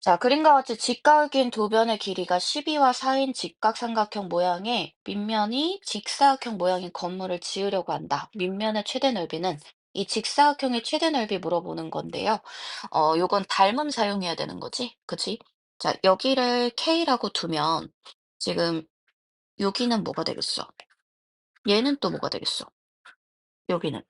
자, 그림과 같이 직각인 두 변의 길이가 12와 4인 직각삼각형 모양의 밑면이 직사각형 모양인 건물을 지으려고 한다. 밑면의 최대 넓이는 이 직사각형의 최대 넓이 물어보는 건데요. 어, 요건 닮음 사용해야 되는 거지. 그치? 자, 여기를 K라고 두면 지금 여기는 뭐가 되겠어? 얘는 또 뭐가 되겠어? 여기는.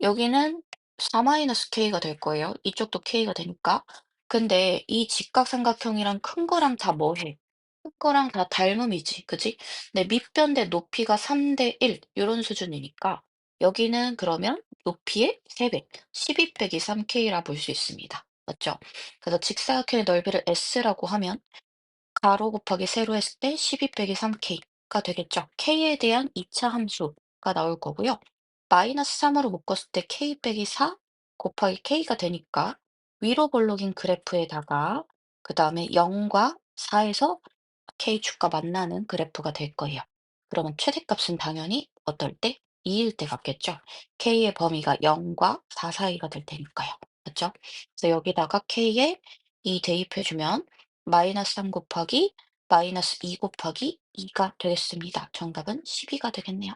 여기는 4-K가 될 거예요. 이쪽도 K가 되니까. 근데 이 직각삼각형이랑 큰 거랑 다 뭐 해? 큰 거랑 다 닮음이지. 그지? 근데 밑변 대 높이가 3대 1 요런 수준이니까 여기는 그러면 높이의 3배, 12 빼기 3K라 볼 수 있습니다. 맞죠? 그래서 직사각형의 넓이를 S라고 하면 가로 곱하기 세로 했을 때 12 빼기 3K가 되겠죠. K에 대한 2차 함수가 나올 거고요. 마이너스 3으로 묶었을 때 K 빼기 4 곱하기 K가 되니까 위로 볼록인 그래프에다가 그 다음에 0과 4에서 K축과 만나는 그래프가 될 거예요. 그러면 최대값은 당연히 어떨 때? 2일 때 같겠죠. K의 범위가 0과 4 사이가 될 테니까요. 그렇죠? 그래서 여기다가 K에 2 대입해주면 마이너스 3 곱하기 마이너스 2 곱하기 2가 되겠습니다. 정답은 12가 되겠네요.